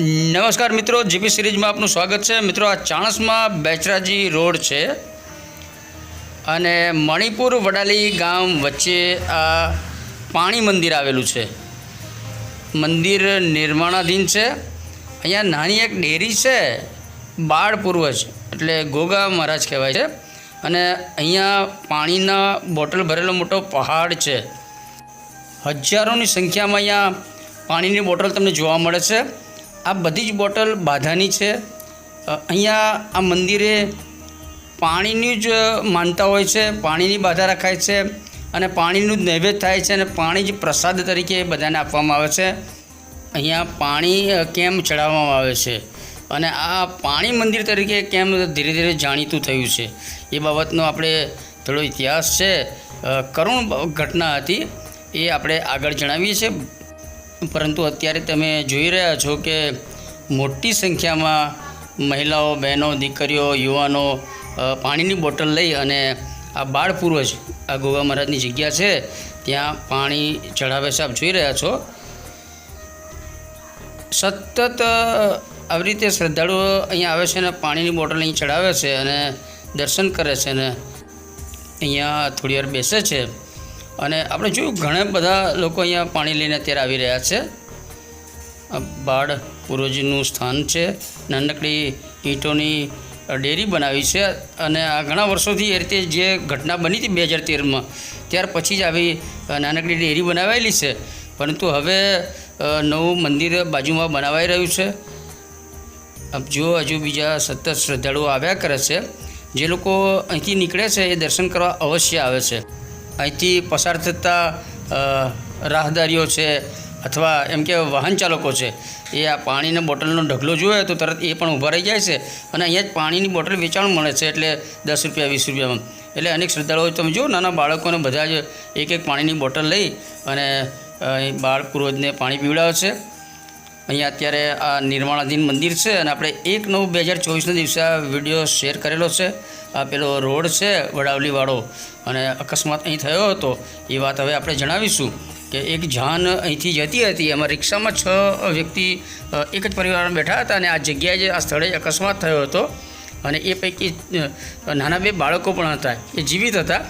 નમસ્કાર મિત્રો જીપી સિરીઝમાં આપનું સ્વાગત છે. મિત્રો, આ ચાણસમાં બેચરાજી રોડ છે અને મણિપુર વડાલી ગામ વચ્ચે આ પાણી મંદિર આવેલું છે. મંદિર નિર્માણાધીન છે. અહીંયા નાની એક ડેરી છે, બાળ પૂર્વજ, એટલે ગોગા મહારાજ કહેવાય છે. અને અહીંયા પાણીના બોટલ ભરેલો મોટો પહાડ છે. હજારોની સંખ્યામાં અહીંયા પાણીની બોટલ તમને જોવા મળે છે. આ બધી જ બોટલ બાધાની છે. અહીંયા આ મંદિરે પાણીની જ માનતા હોય છે, પાણીની બાધા રખાય છે અને પાણીનું જ નૈવેદ્ય થાય છે અને પાણી જ પ્રસાદ તરીકે બધાને આપવામાં આવે છે. અહીંયા પાણી કેમ ચડાવવામાં આવે છે અને આ પાણી મંદિર તરીકે કેમ ધીરે ધીરે જાણીતું થયું છે એ બાબતનો આપણે થોડો ઇતિહાસ છે. કરુણ ઘટના હતી એ આપણે આગળ જણાવીએ છીએ. પરંતુ અત્યારે તમે જોઈ રહ્યા છો કે મોટી સંખ્યામાં મહિલાઓ, બહેનો, દીકરીઓ, યુવાનો પાણીની બોટલ લઈ અને આ બાળ પૂર્વજ, આ ગોવા મહારાજની જગ્યા છે, ત્યાં પાણી ચઢાવે છે. આપ જોઈ રહ્યા છો. સતત આવી રીતે શ્રદ્ધાળુઓ અહીંયા આવે છે અને પાણીની બોટલ અહીં ચઢાવે છે અને દર્શન કરે છે અને અહીંયા થોડી વાર બેસે છે. અને આપણે જોયું ઘણા બધા લોકો અહીંયા પાણી લઈને અત્યારે આવી રહ્યા છે. બાળ પૂર્વજનું સ્થાન છે. નાનકડી ઈંટોની ડેરી બનાવી છે અને આ ઘણા વર્ષોથી એ રીતે જે ઘટના બની હતી બે હજાર તેરમાં, ત્યાર પછી જ આવી નાનકડી ડેરી બનાવેલી છે. પરંતુ હવે નવું મંદિર બાજુમાં બનાવાઈ રહ્યું છે. જો હજુ બીજા સતત શ્રદ્ધાળુઓ આવ્યા કરે છે. જે લોકો અહીંથી નીકળે છે એ દર્શન કરવા અવશ્ય આવે છે. અહીંથી પસાર થતા રાહદારીઓ છે અથવા એમ કે વાહન ચાલકો છે, એ આ પાણીના બોટલનો ઢગલો જોવે તો તરત એ પણ ઊભા રહી જાય છે અને અહીંયા જ પાણીની બોટલ વેચાણ મળે છે એટલે દસ રૂપિયા, વીસ રૂપિયામાં. એટલે અનેક શ્રદ્ધાળુઓ તમે જુઓ, નાના બાળકોને બધા જ એક એક પાણીની બોટલ લઈ અને બાળ પૂર્વજને પાણી પીવડાવે છે. અહીંયા અત્યારે આ નિર્માણાધીન મંદિર છે અને આપણે એક નવ બે હજાર ચોવીસના દિવસે આ વીડિયો શેર કરેલો છે. આ પેલો રોડ છે વડાવલીવાળો અને અકસ્માત અહીં થયો હતો, એ વાત હવે આપણે જણાવીશું કે એક જાન અહીંથી જતી હતી. એમાં રિક્ષામાં છ વ્યક્તિ એક જ પરિવારમાં બેઠા હતા અને આ જગ્યાએ જે આ સ્થળે અકસ્માત થયો હતો અને એ પૈકી નાના બે બાળકો પણ હતા. એ જીવિત હતા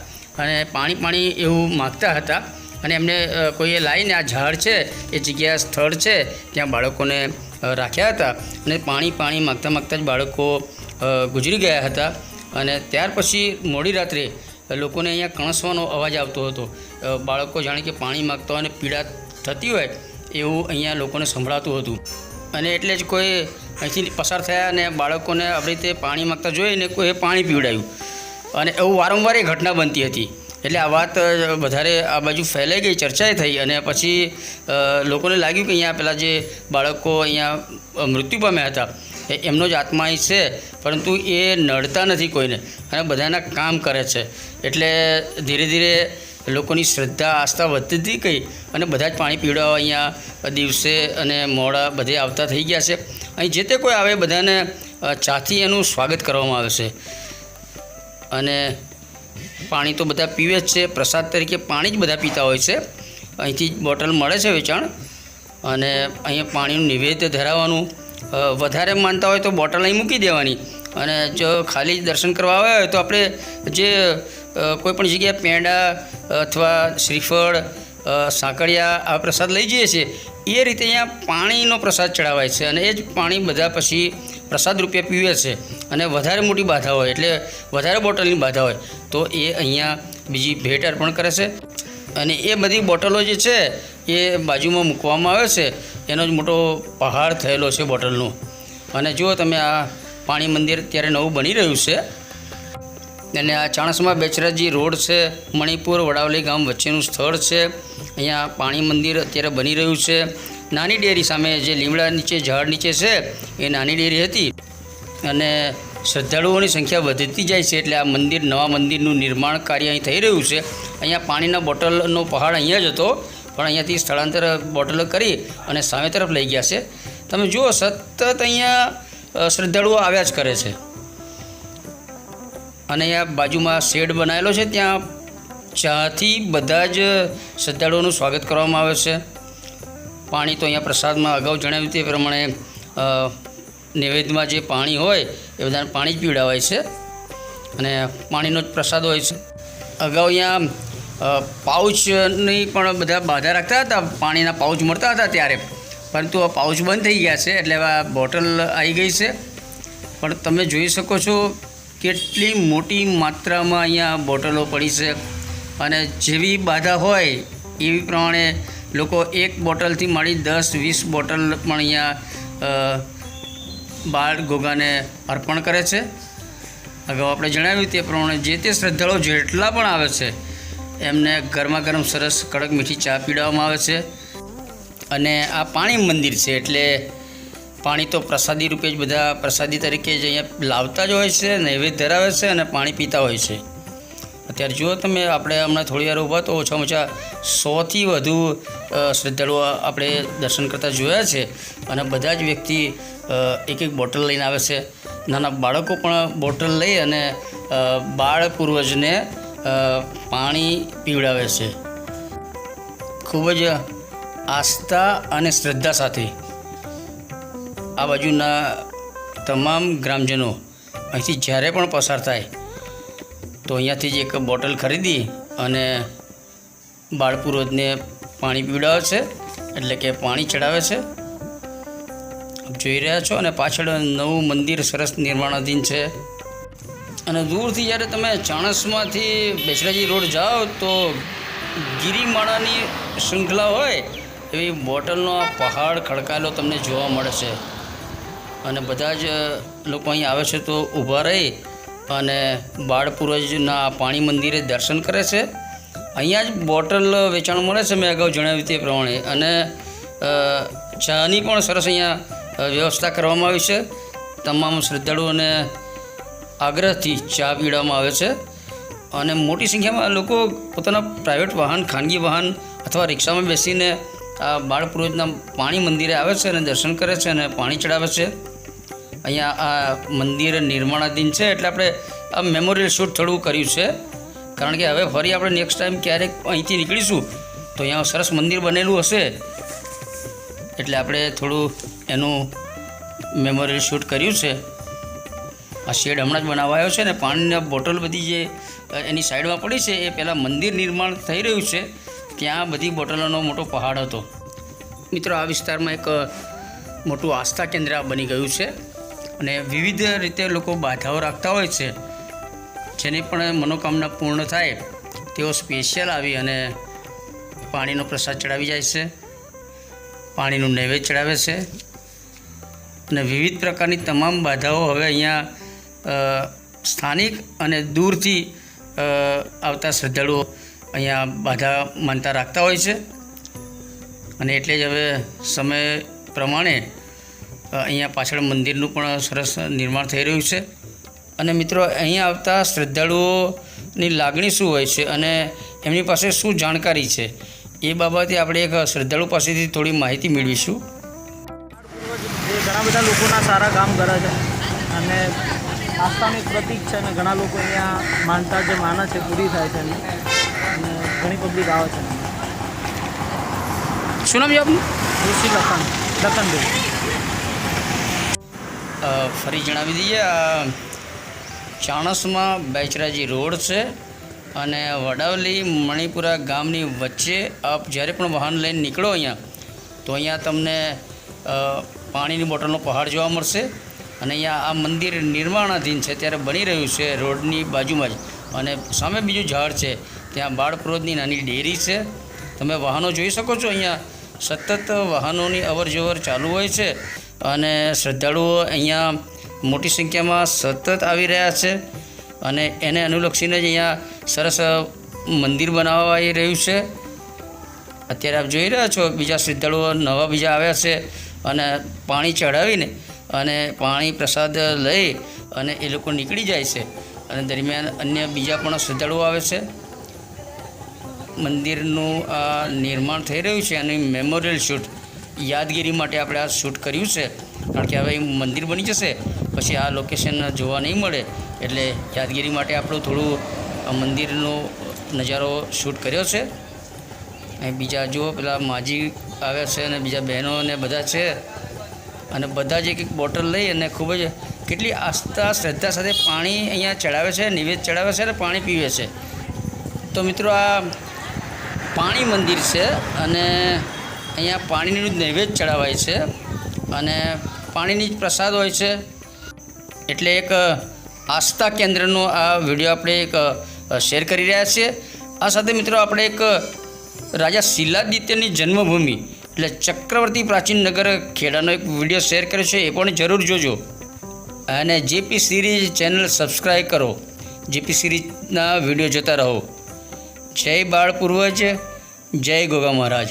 અને પાણી પાણી એવું માગતા હતા અને એમને કોઈએ લાવીને આ ઝાડ છે, એ જગ્યા સ્થળ છે, ત્યાં બાળકોને રાખ્યા હતા અને પાણી પાણી માગતા માગતા જ બાળકો ગુજરી ગયા હતા. અને ત્યાર પછી મોડી રાત્રે લોકોને અહીંયા કણસવાનો અવાજ આવતો હતો. બાળકો જાણે કે પાણી માગતા અને પીડા થતી હોય એવું અહીંયા લોકોને સંભળાતું હતું. અને એટલે જ કોઈ અહીંથી પસાર થયા અને બાળકોને આવી રીતે પાણી માગતા જોઈને કોઈએ પાણી પીવડાવ્યું અને એવું વારંવાર એ ઘટના બનતી હતી. એટલે આ વાત વધારે આ બાજુ ફેલાઈ ગઈ, ચર્ચાએ થઈ અને પછી લોકોને લાગ્યું કે અહીંયા પહેલાં જે બાળકો અહીંયા મૃત્યુ પામ્યા હતા એ એમનો જ આત્મા અહીં છે, પરંતુ એ નડતા નથી કોઈને. અને બધાના કામ કરે છે. એટલે ધીરે ધીરે લોકોની શ્રદ્ધા, આસ્થા વધતી ગઈ અને બધા જ પાણી પીવડાવવા અહીંયા દિવસે અને મોડા બધે આવતા થઈ ગયા છે. અહીં જે તે કોઈ આવે બધાને ચાથી એનું સ્વાગત કરવામાં આવે છે. અને પાણી તો બધા પીવે જ છે. પ્રસાદ તરીકે પાણી જ બધા પીતા હોય છે. અહીંથી બોટલ મળે છે વેચાણ. અને અહીંયા પાણીનું નિવેદ્ય ધરાવવાનું વધારે માનતા હોય તો બોટલ અહીં મૂકી દેવાની. અને જો ખાલી દર્શન કરવા આવ્યા હોય તો આપણે જે કોઈપણ જગ્યાએ પેંડા અથવા શ્રીફળ સાંકળિયા આ પ્રસાદ લઈ જઈએ છીએ, એ રીતે અહીંયા પાણીનો પ્રસાદ ચડાવાય છે અને એ જ પાણી બધા પછી પ્રસાદ રૂપે પીવે છે. અને વધારે મોટી બાધા હોય, એટલે વધારે બોટલની બાધા હોય, તો એ અહીંયા બીજી ભેટ અર્પણ કરે છે. અને એ બધી બોટલો જે છે એ બાજુમાં મૂકવામાં આવે છે, એનો જ મોટો પહાડ થયેલો છે બોટલનો. અને જુઓ તમે આ પાણી મંદિર અત્યારે નવું બની રહ્યું છે. અને આ ચાણસમાં બેચરાજી રોડ છે, મણિપુર, વડાવલી ગામ વચ્ચેનું સ્થળ છે. અહીંયા પાણી મંદિર અત્યારે બની રહ્યું છે. નાની ડેરી સામે જે લીમડા નીચે, ઝાડ નીચે છે, એ નાની ડેરી હતી. અને શ્રદ્ધાળુઓની સંખ્યા વધતી જાય છે, એટલે આ મંદિર, નવા મંદિરનું નિર્માણ કાર્ય અહીં થઈ રહ્યું છે. અહીંયા પાણીના બોટલનો પહાડ અહીંયા જ હતો. પણ અહીંયાથી સ્થળાંતર બોટલો કરી અને સામે તરફ લઈ ગયા છે. તમે જુઓ, સતત અહીંયા શ્રદ્ધાળુઓ આવ્યા જ કરે છે. અને અહીંયા બાજુમાં શેડ બનાવેલો છે, ત્યાં ચાથી બધા જ શ્રદ્ધાળુઓનું સ્વાગત કરવામાં આવે છે. પાણી તો અહીંયા પ્રસાદમાં અગાઉ જણાવ્યું તે પ્રમાણે નૈવેદ્યમાં જે પાણી હોય એ બધાને પાણી જ પીવડાવાય છે. અને પાણીનો જ પ્રસાદ હોય છે. અગાઉ અહીંયા પાઉચની પણ બધા બાધા રાખતા હતા, પાણીના પાઉચ મળતા હતા ત્યારે. પરંતુ આ પાઉચ બંધ થઈ ગયા છે, એટલે આ બોટલ આવી ગઈ છે. પણ તમે જોઈ શકો છો કેટલી મોટી માત્રામાં અહીંયા બોટલો પડી છે. અને જેવી બાધા હોય, એવી પ્રમાણે લોકો એક બોટલથી માંડી દસ, વીસ બોટલ પણ અહીંયા બાળ ગોગાને અર્પણ કરે છે. અગાઉ આપણે જણાવ્યું તે પ્રમાણે જે તે શ્રદ્ધાળુઓ જેટલા પણ આવે છે એમને ગરમા ગરમ સરસ કડક મીઠી ચા પીડાવવામાં આવે છે. અને આ પાણી મંદિર છે, એટલે પાણી તો પ્રસાદી રૂપે જ બધા પ્રસાદી તરીકે જ અહીંયા લાવતા જ હોય છે, નૈવેદ્ય ધરાવે છે અને પાણી પીતા હોય છે. અત્યારે જુઓ તમે, આપણે હમણાં થોડી વાર ઊભા તો ઓછામાં ઓછા સોથી વધુ શ્રદ્ધાળુઓ આપણે દર્શન કરતા જોયા છે. અને બધા જ વ્યક્તિ એક એક બોટલ લઈને આવે છે. નાના બાળકો પણ બોટલ લઈ અને બાળ પૂર્વજને પાણી પીવડાવે છે. ખૂબ જ આસ્થા અને શ્રદ્ધા સાથે આ બાજુના તમામ ગ્રામજનો અહીંથી જ્યારે પણ પસાર થાય, તો અહીંયાથી જ એક બોટલ ખરીદી અને બાળપુરોજને પાણી પીવડાવે છે, એટલે કે પાણી ચડાવે છે. જોઈ રહ્યા છો અને પાછળ નવું મંદિર સરસ નિર્માણાધીન છે. અને દૂરથી જ્યારે તમે ચાણસમાંથી બેચરાજી રોડ જાઓ તો ગિરિમાળાની શૃંખલા હોય એવી બોટલનો આ પહાડ ખડકાયેલો તમને જોવા મળે છે અને બધા જ લોકો અહીં આવે છે તો ઊભા રહી અને બાળપૂર્વજના પાણી મંદિરે દર્શન કરે છે. અહીંયા જ બોટલ વેચાણ મળે છે મેં અગાઉ જણાવ્યું તે પ્રમાણે. અને ચાની પણ સરસ અહીંયા વ્યવસ્થા કરવામાં આવી છે. તમામ શ્રદ્ધાળુઓને આગ્રહથી ચા પીવડાવવામાં આવે છે. અને મોટી સંખ્યામાં લોકો પોતાના પ્રાઇવેટ વાહન, ખાનગી વાહન અથવા રિક્ષામાં બેસીને આ બાળ પુરોહિતના પાણી મંદિરે આવે છે અને દર્શન કરે છે અને પાણી ચડાવે છે. અહીંયા આ મંદિર નિર્માણાધીન છે એટલે આપણે આ મેમોરિયલ શૂટ થોડું કર્યું છે. કારણ કે હવે ફરી આપણે નેક્સ્ટ ટાઈમ ક્યારેક અહીંથી નીકળીશું તો અહીંયા સરસ મંદિર બનેલું હશે. એટલે આપણે થોડું એનું મેમોરિયલ શૂટ કર્યું છે. આ શેડ હમણાં જ બનાવાયો છે ને, પાણીની બોટલ બધી જે એની સાઈડમાં પડી છે, એ પહેલાં મંદિર નિર્માણ થઈ રહ્યું છે, ત્યાં બધી બોટલોનો મોટો પહાડ હતો. મિત્રો, આ વિસ્તારમાં એક મોટું આસ્થા કેન્દ્ર બની ગયું છે અને વિવિધ રીતે લોકો બાધાઓ રાખતા હોય છે. જેની પણ મનોકામના પૂર્ણ થાય, તેઓ સ્પેશિયલ આવી અને પાણીનો પ્રસાદ ચડાવી જાય છે, પાણીનું નૈવેદ્ય ચડાવે છે અને વિવિધ પ્રકારની તમામ બાધાઓ હવે અહીંયા સ્થાનિક અને દૂરથી આવતા શ્રદ્ધાળુઓ અહીંયા બાધા માનતા રાખતા હોય છે. અને એટલે જ હવે સમય પ્રમાણે અહીંયા પાછળ મંદિરનું પણ સરસ નિર્માણ થઈ રહ્યું છે. અને મિત્રો અહીંયા આવતા શ્રદ્ધાળુઓની લાગણી શું હોય છે અને એમની પાસે શું જાણકારી છે? એ બાબતે આપણે એક શ્રદ્ધાળુ પાસેથી થોડી માહિતી મેળવીશું. એ ઘણા બધા લોકોના સારા કામ કરે છે. અને આસ્થાનું એક પ્રતીક છે અને ઘણા લોકો અહીંયા માનતા જે માને છે પૂરી થાય છે અને ઘણી પબ્લિક આવે છે. શું નામ છે આપનું? ઋષિ લખન લખનભાઈ ફરી જણાવી દઈએ ચાણસમાં બેચરાજી રોડ છે અને વડાવલી મણિપુરા ગામની વચ્ચે આપ જ્યારે પણ વાહન લઈને નીકળો અહીંયા તો અહીંયા તમને પાણીની બોટલનો પહાડ જોવા મળશે. અને અહીંયા આ મંદિર નિર્માણાધીન છે, ત્યારે બની રહ્યું છે રોડની બાજુમાં જ. અને સામે બીજું ઝાડ છે, ત્યાં બાળપ્રોદની નાની ડેરી છે. તમે વાહનો જોઈ શકો છો અહીંયા. સતત વાહનોની અવર જવર ચાલુ હોય છે અને શ્રદ્ધાળુઓ અહીંયા મોટી સંખ્યામાં સતત આવી રહ્યા છે અને એને અનુલક્ષીને જ અહીંયા સરસ મંદિર બનાવાઈ રહ્યું છે. અત્યારે આપ જોઈ રહ્યા છો, બીજા શ્રદ્ધાળુઓ નવા બીજા આવ્યા છે અને પાણી ચડાવીને અને પાણી પ્રસાદ લઈ અને એ લોકો નીકળી જાય છે. અને દરમિયાન અન્ય બીજા પણ શ્રદ્ધાળુઓ આવે છે. મંદિરનું આ નિર્માણ થઈ રહ્યું છે અને મેમોરિયલ શૂટ, યાદગીરી માટે આપણે આ શૂટ કર્યું છે. કારણ કે હવે મંદિર બની જશે. પછી આ લોકેશન જોવા નહીં મળે. એટલે યાદગીરી માટે આપણું થોડું મંદિરનો નજારો શૂટ કર્યો છે. અને બીજા જુઓ, પેલા માજી આવ્યા છે અને બીજા બહેનો અને બધા છે. અને બધા જ એક એક બોટલ લઈ અને ખૂબ જ કેટલી આસ્થા, શ્રદ્ધા સાથે પાણી અહીંયા ચડાવે છે, નિવેદ ચડાવે છે અને પાણી પીવે છે. તો મિત્રો આ પાણી મંદિર છે અને અહીંયા પાણીનું જ નૈવેદ્ય ચડાવાય છે અને પાણીની જ પ્રસાદ હોય છે. એટલે એક આસ્થા કેન્દ્રનો આ વીડિયો આપણે એક શેર કરી રહ્યા છીએ. આ સાથે મિત્રો આપણે એક રાજા શિલાદિત્યની જન્મભૂમિ એટલે ચક્રવર્તી પ્રાચીન નગર ખેડાનો એક વીડિયો શેર કર્યો છે, એ પણ જરૂર જોજો. અને જેપી સિરીઝ ચેનલ સબસ્ક્રાઈબ કરો. જેપી સિરીઝના વીડિયો જોતા રહો. જય બાળ પૂર્વજ, જય ગોગા મહારાજ.